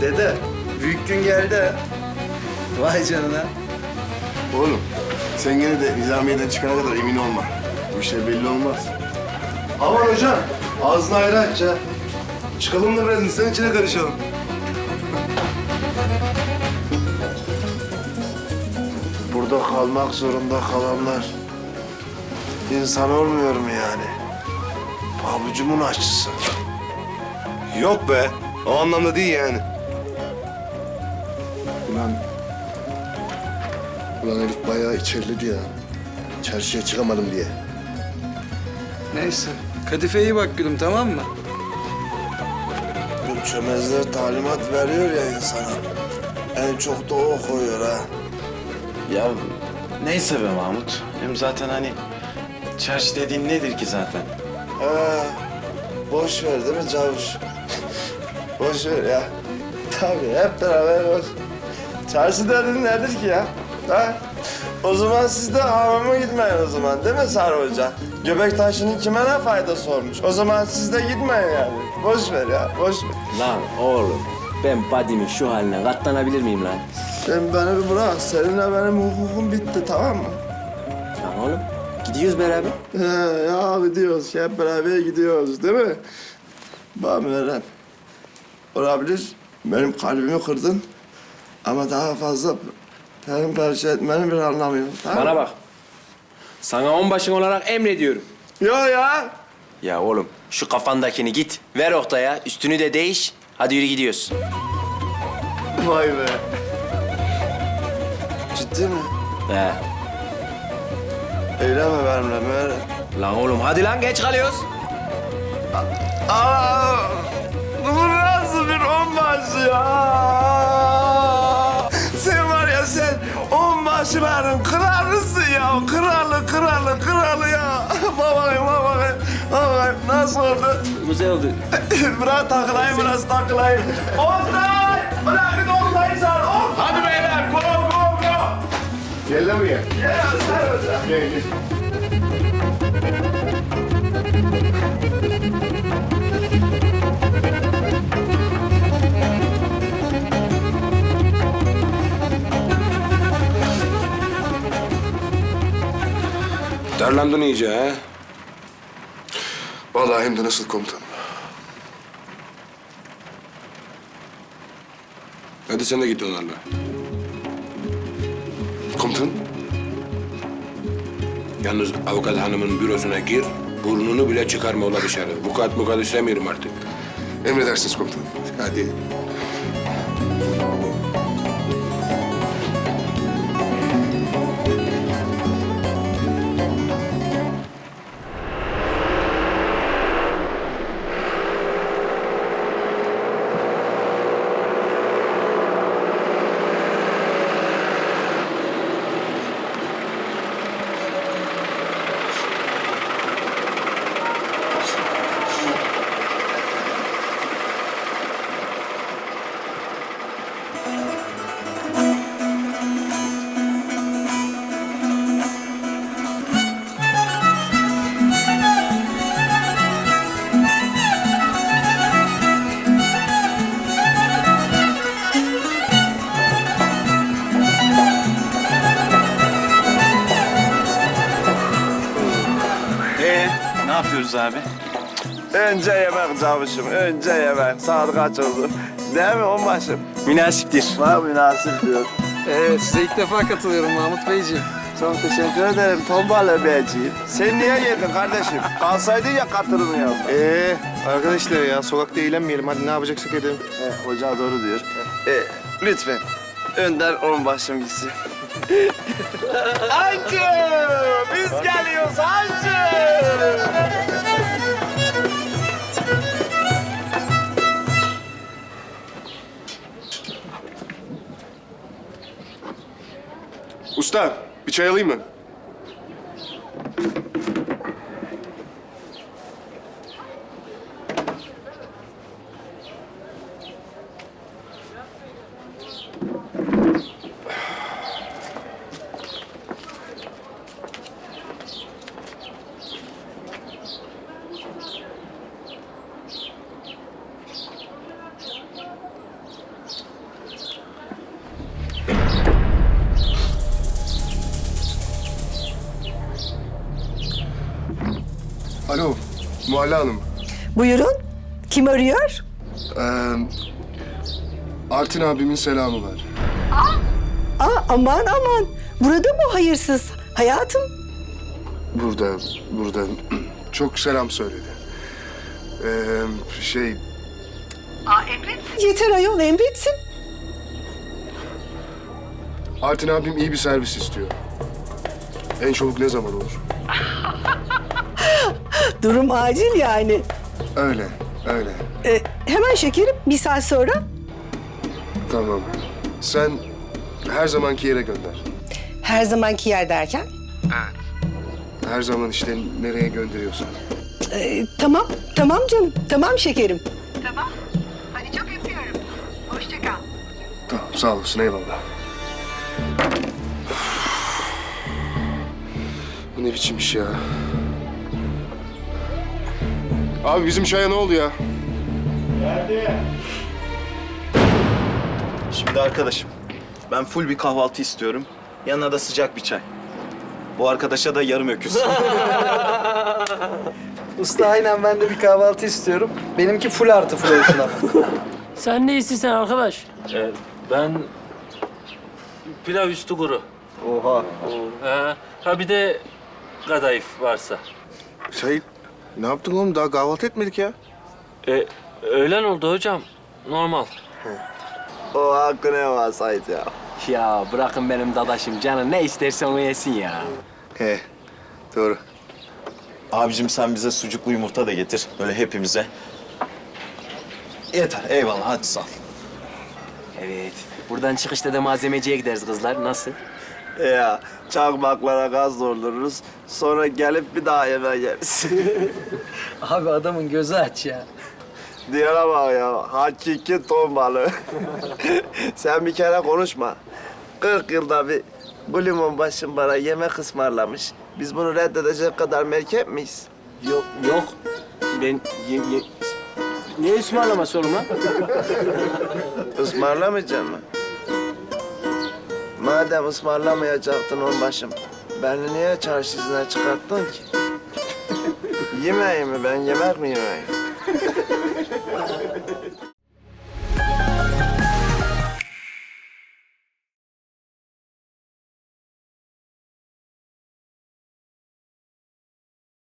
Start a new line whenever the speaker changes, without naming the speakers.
Dede, büyük gün geldi. Vay canına.
Oğlum sen gene de nizamiyeden çıkana kadar emin olma. Bu işler belli olmaz. Aman hocam ağzını ayrı aç ya. Çıkalım da biraz insan içine karışalım. Burada kalmak zorunda kalanlar insan olmuyor mu yani? Pabucumun aşçısı. Yok be. O anlamda değil yani. Ulan Ulan herif bayağı içerledi ya. Çarşıya çıkamadım diye.
Neyse. Kadife iyi bak gülüm tamam mı?
Bu çömezler talimat veriyor ya insana. En çok da o koyuyor ha.
Ya neyse be Mahmut. Hem zaten hani çarşı dediğin nedir ki zaten?
Ha, boş ver değil mi Cavuş? boş ver ya. Tabii hep beraber boş. Çarşı derdin nedir ki ya? Ha? O zaman siz de hamama gitmeyin o zaman değil mi Sarı Hoca? Göbek taşının kime ne faydası olmuş? O zaman siz de gitmeyin yani. Boş ver ya, boş ver.
Lan oğlum ben badimin şu haline katlanabilir miyim lan?
Sen beni bir bırak. Seninle benim hukukum bitti tamam mı?
Lan oğlum gidiyoruz beraber.
He, ya gidiyoruz. Hep beraber gidiyoruz değil mi? Bak Meryem. Olabilir. Benim kalbimi kırdın. Ama daha fazla benim parça etmenin bir anlamı yok. Tamam?
Bana bak. Sana onbaşın olarak emrediyorum.
Yo ya.
Ya oğlum şu kafandakini git. Ver Oktay'a. Üstünü de değiş. Hadi yürü gidiyoruz.
Vay be. Ciddi mi?
He.
Eyleme benimle Meryem.
Lan oğlum hadi lan geç kalıyoruz.
Aa, bu nasıl bir onbaşı ya? Onbaşıların kralısın ya. Kralı, kralı, kralı ya. Babakayım, babakayım. Babakayım nasıl oldu?
Güzel oldu.
biraz takılayım, biraz takılayım. Oktay! Bırakın Oktay'ı sen. Hadi beyler, go, go, go. Gel lan buraya. Gel, sen hocam. Gel, gel.
Darlandın iyice ha?
Vallahi hem de nasıl komutanım.
Hadi sen de git onlarla.
Komutanım?
Yalnız avukat hanımın bürosuna gir, burnunu bile çıkarma ola dışarı. Vukuat mukat istemiyorum artık.
Emredersiniz komutanım.
Hadi.
Yapıyoruz abi?
Önce yemek cavuşum, önce yemek. Saat kaç oldu? Değil mi onbaşım?
Münasiptir.
Var münasip diyor.
Evet size ilk defa katılıyorum Mahmut Beyciğim.
Çok teşekkür ederim Tombala Beyciğim. Sen niye yedin kardeşim? Kalsaydın ya katırını ya.
Ee, arkadaşlar ya sokakta eğlenmeyelim. Hadi ne yapacaksak edelim.
He, hoca doğru diyor. Ee, lütfen. Önder onbaşım gitsin. Hancı! Biz geliyoruz Hancı!
Usta, bir çay alayım mı?
Muhalle Hanım.
Buyurun. Kim arıyor?
Ee, Artin abimin selamı var.
Aa, aman aman. Burada mı hayırsız? Hayatım.
Burada, burada çok selam söyledi. Ee, şey,
Yeter ayol emretsin.
Artin abim iyi bir servis istiyor. En çabuk ne zaman olur?
Durum acil yani.
Öyle, öyle.
Ee, hemen şekerim bir saat sonra.
Tamam. Sen her zamanki yere gönder.
Her zamanki yer derken.
Her zaman işte nereye gönderiyorsan.
Ee, tamam, tamam canım. Tamam şekerim.
Tamam, sağ olasın, eyvallah. Bu ne biçim iş ya? Abi bizim çaya ne oldu ya?
Şimdi arkadaşım, ben full bir kahvaltı istiyorum. Yanına da sıcak bir çay. Bu arkadaşa da yarım öküz.
Usta aynen ben de bir kahvaltı istiyorum. Benimki full artı full olsun.
Sen ne istiyorsun arkadaş? Ee, ben pilav üstü kuru.
Oha.
Ha, ha bir de kadayıf varsa.
Şey, ne yaptın oğlum? Daha kahvaltı etmedik ya.
E, öğlen oldu hocam. Normal.
O hakkı ne var Sait ya?
Ya bırakın benim dadaşım. Canı ne isterse onu yesin ya.
He, doğru.
Abicim sen bize sucuklu yumurta da getir. Böyle hepimize. Yeter, eyvallah. Hadi sağ ol.
Evet. Buradan çıkışta da malzemeciye gideriz kızlar. Nasıl?
Ya çakmaklara gaz doldururuz. Sonra gelip bir daha yemeğe yeriz.
Abi adamın gözü aç ya.
Diyene bak ya. Hakiki ton balığı. Sen bir kere konuşma. 40 yılda bir bu limon başım bana yemek ısmarlamış. Biz bunu reddedecek kadar merkep miyiz?
Yok, yok. Ben ye, ye... Ne ısmarlaması oğlum lan?
Ismarlamayacak mı? Madem ısmarlamayacaktın onbaşım, beni niye çarşı izine çıkarttın ki? Yemeği mi ben, yemek mi yemeyim?